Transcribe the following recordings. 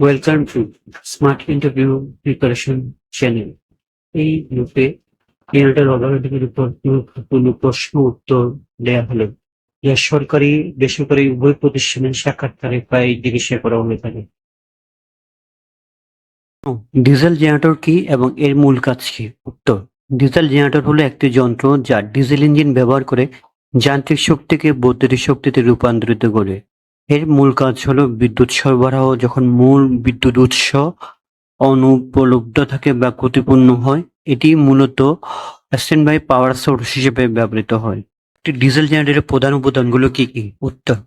Welcome to smart interview preparation channel এই গ্রুপে generator অথরিটির উপর গুরুত্বপূর্ণ প্রশ্ন উত্তর দেওয়া হলো। যা সরকারি, বেসরকারি, উভয় প্রতিষ্ঠানের সাক্ষাৎকারে প্রায় জিজ্ঞাসা করা হয়ে থাকে। ডিজেল জেনারেটর কি এবং এর মূল কাজ কি? উত্তর, ডিজেল জেনারেটর হলো একটি যন্ত্র যা ডিজেল ইঞ্জিন ব্যবহার করে যান্ত্রিক শক্তিকে বৈদ্যুতিক শক্তিতে রূপান্তরিত করে। এর মূল কাজ হলো বিদ্যুৎ সরবরাহ। যখন মূল বিদ্যুৎ উৎস অনুপলব্ধ থাকে বা ক্ষতিপূর্ণ হয়, এটি মূলত স্ট্যান্ড বাই পাওয়ার সোর্স হিসেবে ব্যবহৃত হয়। একটি ডিজেল জেনারেটরের প্রধান উপাদানগুলো কি কি? উত্তর,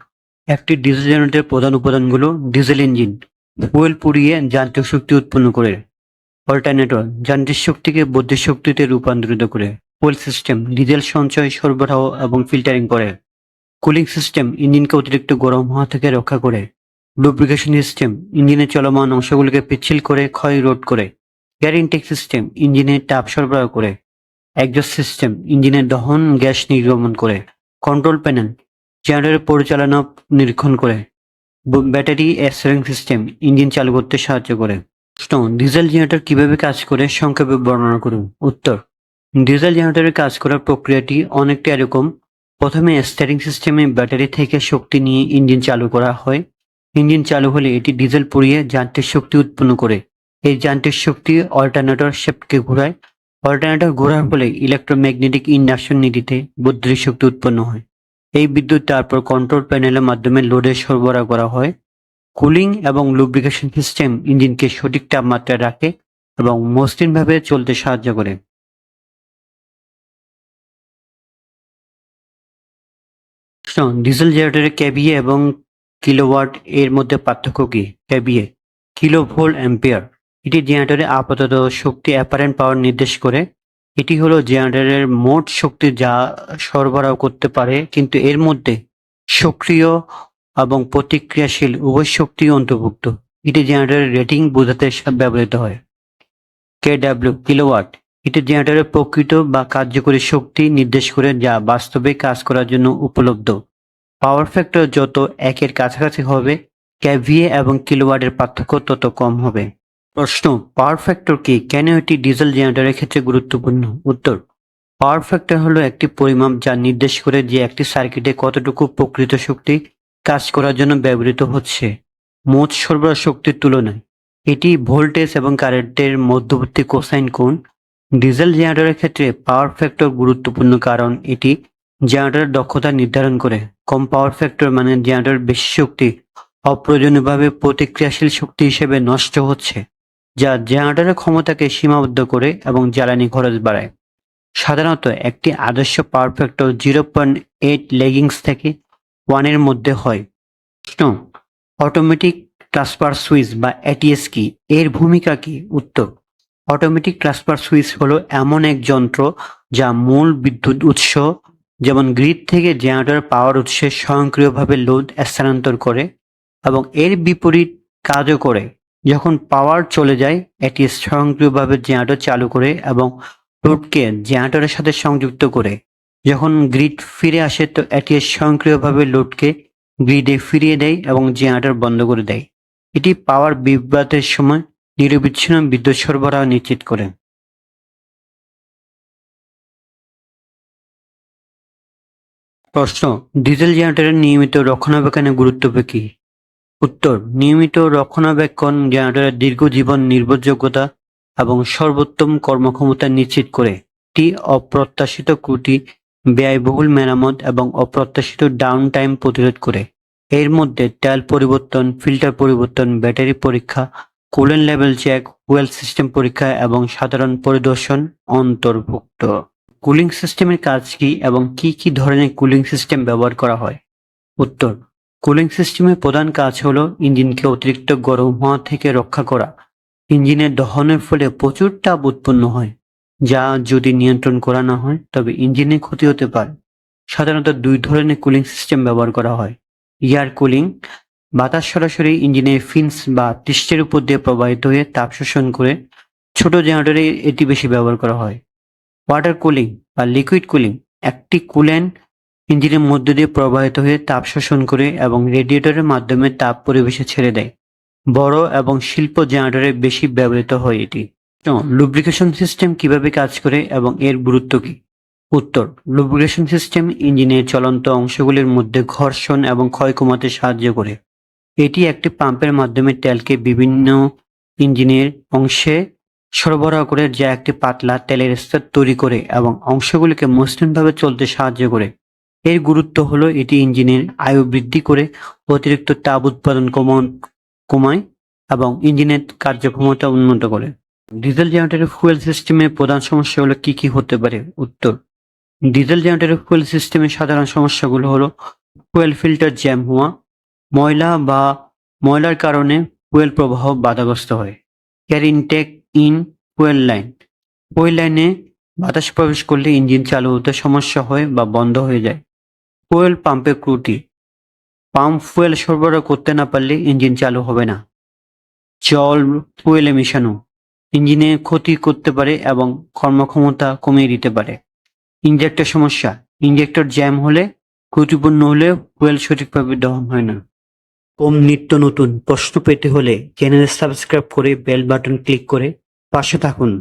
একটি ডিজেল জেনারেটরের প্রধান উপাদানগুলো ডিজেল ইঞ্জিন ফুয়েল পুড়িয়ে যান্ত্রিক শক্তি উৎপন্ন করে অল্টারনেটর যান্ত্রিক শক্তিকে বৈদ্যুতিক শক্তিতে রূপান্তরিত করে ফুয়েল সিস্টেম ডিজেল সঞ্চয় সরবরাহ এবং ফিল্টারিং করে। কুলিং সিস্টেম ইঞ্জিনকে অতিরিক্ত গরম হওয়া থেকে রক্ষা করে। লুব্রিকেশন সিস্টেম ইঞ্জিনের চলমান অংশগুলিকে পিচ্ছিল করে, ক্ষয় রোধ করে। এয়ার ইনটেক সিস্টেম ইঞ্জিনের তাপ সরবরাহ করে। একজস্ট সিস্টেম ইঞ্জিনের দহন, গ্যাস নির্গমন করে। কন্ট্রোল প্যানেল জেনারেটর পরিচালনা নিরীক্ষণ করে। ব্যাটারি এসরিং সিস্টেম ইঞ্জিন চালু করতে সাহায্য করে। প্রশ্ন ডিজেল জেনারেটর কীভাবে কাজ করে সংক্ষেপে বর্ণনা করুন। উত্তর ডিজেল জেনারেটরের কাজ করার প্রক্রিয়াটি অনেকটা এরকম। প্রথমে স্টারিং সিস্টেমে ব্যাটারি থেকে শক্তি নিয়ে ইঞ্জিন চালু করা হয়। ইঞ্জিন চালু হলে এটি ডিজেল পুড়িয়ে যান্ত্রিক শক্তি উৎপন্ন করে। এই যান্ত্রিক শক্তি অল্টারনেটর শেপকে ঘোরায়। অল্টারনেটর ঘোরার ফলে ইলেকট্রোম্যাগনেটিক ইন্ডাকশন নীতিতে বৈদ্যুতিক শক্তি উৎপন্ন হয়। এই বিদ্যুৎ তারপর কন্ট্রোল প্যানেলের মাধ্যমে লোডে সরবরাহ করা হয়। কুলিং এবং লুব্রিকেশন সিস্টেম ইঞ্জিনকে সঠিক তাপমাত্রায় রাখে এবং মসৃণভাবে চলতে সাহায্য করে। ডিজেল জেনারেটরের কেবিএ এবং কিলোওয়াট এর মধ্যে পার্থক্য কি? কেবিএ কিলো ভোল্ট অ্যাম্পিয়ার এটি জেনারেটরের আপাতত শক্তি অ্যাপারেন্ট পাওয়ার নির্দেশ করে। এটি হলো জেনারেটরের মোট শক্তি যা সরবরাহ করতে পারে, কিন্তু এর মধ্যে সক্রিয় এবং প্রতিক্রিয়াশীল উভয় শক্তি অন্তর্ভুক্ত। এটি জেনারেটরের রেটিং বোঝাতে ব্যবহৃত হয়। কে ডাব্লিউ কিলোওয়াট এটি জেনারেটরের প্রকৃত বা কার্যকরী শক্তি নির্দেশ করে যা বাস্তবে কাজ করার জন্য উপলব্ধ। পাওয়ার ফ্যাক্টর যত একের কাছাকাছি হবে ক্যাভিএ এবং কিলোওয়াটের পার্থক্য তত কম হবে। প্রশ্ন, পাওয়ার ফ্যাক্টর কি? কেন এটি ডিজেল জেনারেটরের ক্ষেত্রে গুরুত্বপূর্ণ? উত্তর, পাওয়ার ফ্যাক্টর হলো একটি পরিমাপ যা নির্দেশ করে যে একটি সার্কিটে কতটুকু প্রকৃত শক্তি কাজ করার জন্য ব্যবহৃত হচ্ছে। মোট সরবরাহ শক্তির তুলনায়, এটি ভোল্টেজ এবং কারেন্টের মধ্যবর্তী কোসাইন কোণ ডিজেল জেনারেটরের ক্ষেত্রে পাওয়ার ফ্যাক্টর গুরুত্বপূর্ণ কারণ এটি জেনারেটরের দক্ষতা নির্ধারণ করে। কম পাওয়ার ফ্যাক্টর মানে জেনারেটর বেশি শক্তি, অপ্রয়োজনীয়ভাবে প্রতিক্রিয়াশীল শক্তি হিসেবে নষ্ট হচ্ছে, যা জেনারেটরের ক্ষমতাকে সীমাবদ্ধ করে এবং জ্বালানি খরচ বাড়ায়। সাধারণত একটি আদর্শ power factor zero point eight lagging থেকে ওয়ানের মধ্যে হয়। প্রশ্ন, অটোমেটিক ট্রান্সফার সুইচ বা এটিএস কি? এর ভূমিকা কি? উত্তর অটোমেটিক ট্রান্সফার সুইচ হলো এমন এক যন্ত্র যা মূল বিদ্যুৎ উৎস, যেমন গ্রিড থেকে জেনারেটর পাওয়ার উৎসে স্বয়ংক্রিয়ভাবে লোড স্থানান্তর করে এবং এর বিপরীত কাজও করে। যখন পাওয়ার চলে যায়, এটি স্বয়ংক্রিয়ভাবে জেনারেটর চালু করে এবং লোডকে জেনারেটরের সাথে সংযুক্ত করে। যখন গ্রিড ফিরে আসে, তো এটি স্বয়ংক্রিয়ভাবে লোডকে গ্রিডে ফিরিয়ে দেয় এবং জেনারেটর বন্ধ করে দেয়। এটি পাওয়ার বিভ্রাটের সময় নিরবিচ্ছিন্ন বিদ্যুৎ সরবরাহ নিশ্চিত করে প্রশ্ন, ডিজেল জেনারেটরের নিয়মিত রক্ষণাবেক্ষণের গুরুত্ব কি? উত্তর, নিয়মিত রক্ষণাবেক্ষণ জেনারেটরের দীর্ঘ জীবন নির্ভরযোগ্যতা এবং সর্বোত্তম কর্মক্ষমতা নিশ্চিত করে। টি, অপ্রত্যাশিত ত্রুটি, ব্যয়বহুল মেরামত এবং অপ্রত্যাশিত ডাউন টাইম প্রতিরোধ করে। এর মধ্যে তেল পরিবর্তন, ফিল্টার পরিবর্তন, ব্যাটারি পরীক্ষা coolant level check oil system পরীক্ষা এবং সাধারণ পরিদর্শন অন্তর্ভুক্ত। কুলিং সিস্টেমের কাজ কি এবং কি কি ধরনের কুলিং সিস্টেম ব্যবহার করা হয়? উত্তর কুলিং সিস্টেমের প্রধান কাজ হলো ইঞ্জিনকে অতিরিক্ত গরম হওয়া থেকে রক্ষা করা। ইঞ্জিনের দহনের ফলে প্রচুর তাপ উৎপন্ন হয়, যা যদি নিয়ন্ত্রণ করা না হয়, তবে ইঞ্জিনের ক্ষতি হতে পারে। সাধারণত দুই ধরনের কুলিং সিস্টেম ব্যবহার করা হয় এয়ার কুলিং বাতাস সরাসরি ইঞ্জিনের ফিন্স বা পৃষ্ঠের উপর দিয়ে প্রবাহিত হয়ে তাপ শোষণ করে ছোট জেনারেটরে এটি বেশি ব্যবহার করা হয়। ওয়াটার কুলিং বা লিকুইড কুলিং একটি কুল্যান্ট ইঞ্জিনের মধ্য দিয়ে প্রবাহিত হয়ে তাপ শোষণ করে এবং রেডিয়েটরের মাধ্যমে তাপ পরিবেশে ছেড়ে দেয়। বড় এবং শিল্প জেনারেটরে বেশি ব্যবহৃত হয় এটি। লুব্রিকেশন সিস্টেম কীভাবে কাজ করে এবং এর গুরুত্ব কি? উত্তর লুব্রিকেশন সিস্টেম ইঞ্জিনের চলন্ত অংশগুলির মধ্যে ঘর্ষণ এবং ক্ষয় কমাতে সাহায্য করে। এটি একটি পাম্পের মাধ্যমে তেলকে বিভিন্ন ইঞ্জিনের অংশে সরবরাহ করে, যা একটি পাতলা তেলের স্তর তৈরি করে এবং অংশগুলিকে মসৃণভাবে চলতে সাহায্য করে। এর গুরুত্ব হলো এটি ইঞ্জিনের আয়ু বৃদ্ধি করে, অতিরিক্ত তাপ উৎপাদন কমায় এবং ইঞ্জিনের কার্যক্ষমতা উন্নত করে। ডিজেল জেনারেটরের ফুয়েল সিস্টেমের প্রধান সমস্যা সমস্যাগুলো কি কি হতে পারে? উত্তর, ডিজেল জেনারেটরের ফুয়েল সিস্টেমের সাধারণ সমস্যাগুলো হলো ফুয়েল ফিল্টার জ্যাম হওয়া ময়লা বা ময়লার কারণে ফুয়েল প্রবাহ বাধাগ্রস্ত হয়। Air intake in fuel line fuel লাইনে বাতাস প্রবেশ করলে ইঞ্জিন চালু হতে সমস্যা হয় বা বন্ধ হয়ে যায়। ফুয়েল পাম্পের ক্রুটি পাম্প ফুয়েল সরবরাহ করতে না পারলে ইঞ্জিন চালু হবে না। জল ফুয়েলে মেশানো ইঞ্জিনে ক্ষতি করতে পারে এবং কর্মক্ষমতা কমিয়ে দিতে পারে। ইঞ্জেক্টর সমস্যা। ইঞ্জেক্টর জ্যাম হলে ত্রুটিপূর্ণ হলে ফুয়েল সঠিকভাবে দহন হয় না। ওম নিত্য নতুন প্রশ্ন পেতে হলে চ্যানেল সাবস্ক্রাইব করে বেল বাটন ক্লিক করে পাশে থাকুন।